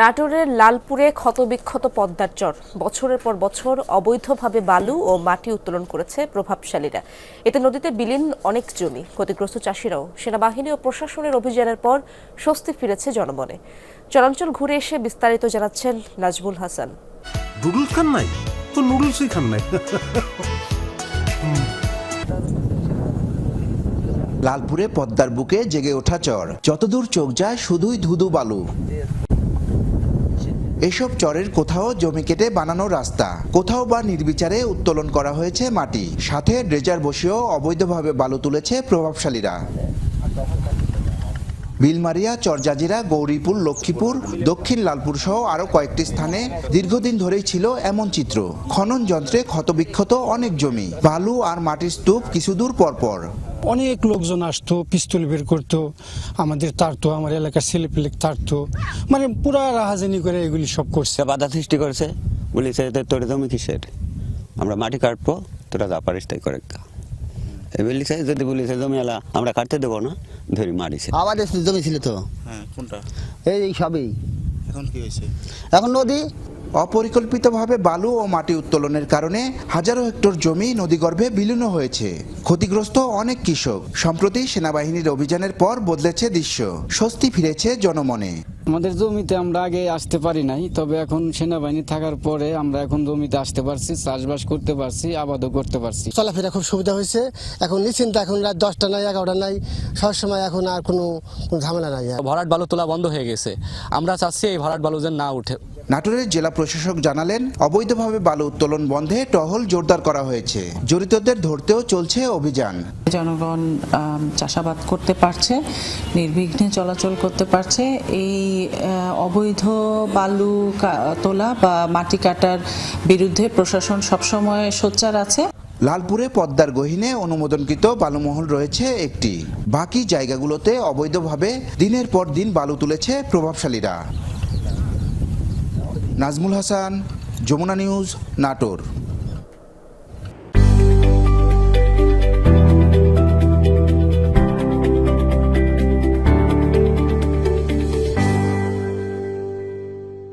নাটোরের লালপুরে ক্ষতবিক্ষত পদ্মার চর। বছরের পর বছর অবৈধভাবে বালু ও মাটি উত্তোলন করেছে প্রভাবশালীরা। এতে নদীতে বিলীন অনেক জমি। ক্ষতিগ্রস্ত চাষিরাও সেনাবাহিনী ও প্রশাসনের অভিযানের পর স্বস্তি ফিরেছে জনমনে। চরাঞ্চল ঘুরে এসে বিস্তারিত জানাচ্ছেন নাজমুল হাসান। নুডলস খান নাই? তো নুডলসই খান নাই। লালপুরে পদ্মার বুকে জেগে ওঠা চর। যতদূর চোখ যায় শুধুই ধুধু বালু। এসব চরের কোথাও জমি কেটে বানানো রাস্তা। কোথাও বা নির্বিচারে উত্তোলন করা হয়েছে মাটি। সাথে ড্রেজার বসেও অবৈধভাবে বালু তুলেছে প্রভাবশালীরা। বিলমারিয়া চরজাজিরা গৌরীপুর লক্ষ্মীপুর দক্ষিণ লালপুর সহ আরও কয়েকটি স্থানে দীর্ঘদিন ধরেই ছিল এমন চিত্র। খনন যন্ত্রে ক্ষতবিক্ষত অনেক জমি বালু আর মাটির স্তূপ কিছু কিছুদূর পরপর। অনেক লোকজন আসতো পিস্তল বের করতো আমাদের তারতো আমার এলাকার ছেলেপেলে তারতো মানে পুরা রাহাজানি করে এগুলি সব করছে। বাধা সৃষ্টি করেছে বলেছে "তো তোর জমি কিসের? আমরা মাটি কাটবো তোরা যা পারিস তাই করে খা। সাইজ যদি বলেছে জমি আলা আমরা কাটতে দেবো না ধরি মারিছে আমাদের জমি ছিল তো? হ্যাঁ কোনটা? এই সবই। এখন কি হয়েছে? এখন নদী? অপরিকল্পিতভাবে বালু ও মাটি উত্তোলনের কারণে হাজারো হেক্টর জমি নদীগর্ভে বিলীন হয়েছে। ক্ষতিগ্রস্ত অনেক কৃষক। সম্প্রতি সেনাবাহিনীর অভিযানের পর বদলেছে দৃশ্য। স্বস্তি ফিরেছে জনমনে। আমাদের জমিতে আমরা আগে আসতে পারি নাই তবে এখন সেনাবাহিনী থাকার পরে আমরা এখন জমিতে আসতে পারছি চাষবাস করতে পারছি আবাদও করতে পারছি। চলাফেরা খুব সুবিধা হয়েছে। এখন নিশ্চিন্ত এখন রাত দশটা নাই এগারোটা নাই। সবসময় এখন আর কোনো কোনো ঝামেলা নাই। ভরাট বালু তোলা বন্ধ হয়ে গেছে। আমরা চাচ্ছি এই ভরাট বালু যেন না উঠে। নাটোরের জেলা প্রশাসক জানালেন অবৈধভাবে বালু উত্তোলন বন্ধে টহল জোরদার করা হয়েছে। জড়িতদের ধরতেও চলছে অভিযান। জনগণ চাষাবাদ করতে পারছে নির্বিঘ্নে চলাচল করতে পারছে। এই অবৈধ বালু তোলা বা মাটি কাটার বিরুদ্ধে প্রশাসন সবসময় সোচ্চার আছে। লালপুরে পদ্মার গহীনে অনুমোদনকৃত বালুমহল রয়েছে একটি। বাকি জায়গাগুলোতে অবৈধভাবে দিনের পর দিন বালু তুলেছে প্রভাবশালীরা। নাজমুল হাসান যমুনা নিউজ নাটোর।